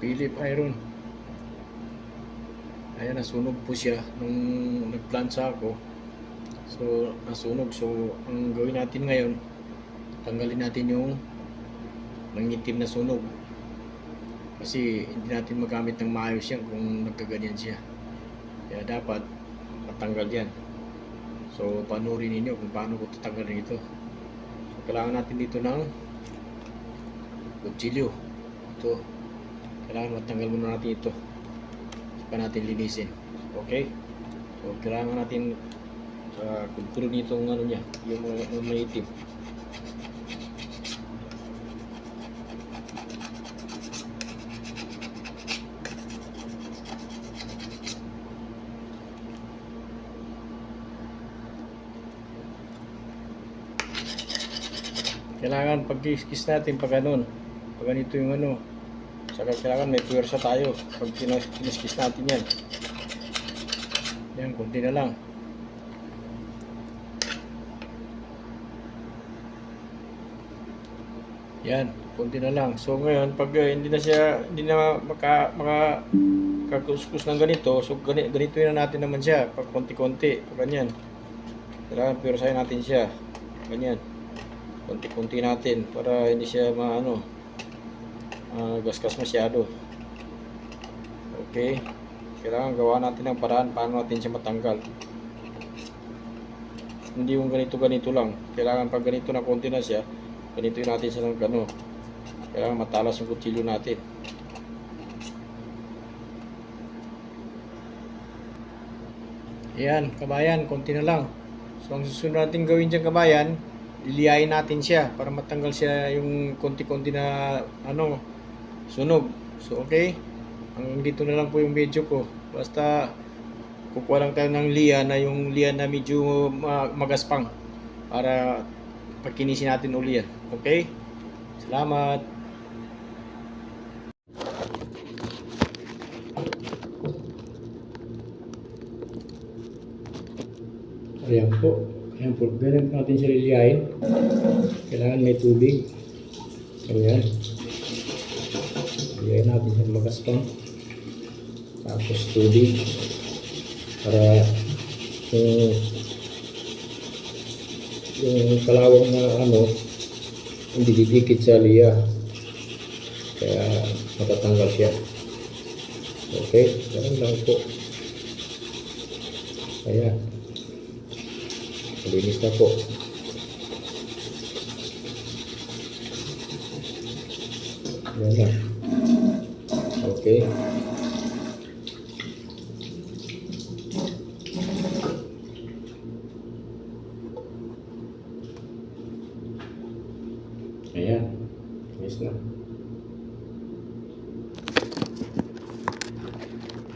Philip Iron. Ayan, nasunog po siya nung nagplansa ako. So, nasunog. So, ang gawin natin ngayon, tanggalin natin yung nangitim na sunog. Kasi hindi natin magamit ng maayos yan kung nagkaganyan siya. Kaya dapat matanggal yan. So, panurin ninyo kung paano ko tatanggalin ito. So, kailangan natin dito ng kutsilyo. Ito. Kailangan matanggal muna natin ito. Saka natin linisin. Okay? So, kailangan natin uh, nito ng ano niya, yung, yung maitim. Kailangan pag kiss natin pag ganun. Pag ganito yung ano. Saka kailangan may puwersa tayo pag kinis natin yan. Yan, kunti na lang. Yan, kunti na lang. So ngayon, pag uh, hindi na siya, hindi na maka, maka kakuskus ng ganito, so gani, ganito na natin naman siya, pag konti-konti, pag ganyan. Kailangan puwersahin natin siya. Ganyan konti-konti natin para hindi siya maano uh, gasgas masyado. Okay. Kailangan gawa natin ng paraan paano natin siya matanggal. Hindi yung ganito ganito lang. Kailangan pag ganito na konti na siya ganito natin siya ng gano. Kailangan matalas yung kutsilyo natin. Ayan, kabayan, konti na lang. So, ang susunod natin gawin dyan, kabayan, liliyain natin siya para matanggal siya yung konti-konti na ano sunog so okay hanggang dito na lang po yung video ko basta kukuha lang tayo ng liya na yung liya na medyo ma- magaspang para pagkinisin natin uli yan okay salamat Ayan po. Ayan po. Ganyan natin siya liliyain. Kailangan may tubig. Ayan. Liliyain natin siya magaspang. Tapos tubig. Para yung yung kalawang na ano hindi didikit sa liya. Kaya matatanggal siya. Okay? Ganun lang po. Ayan. Malinis na po. Yan na. Okay. Ayan. Malinis na.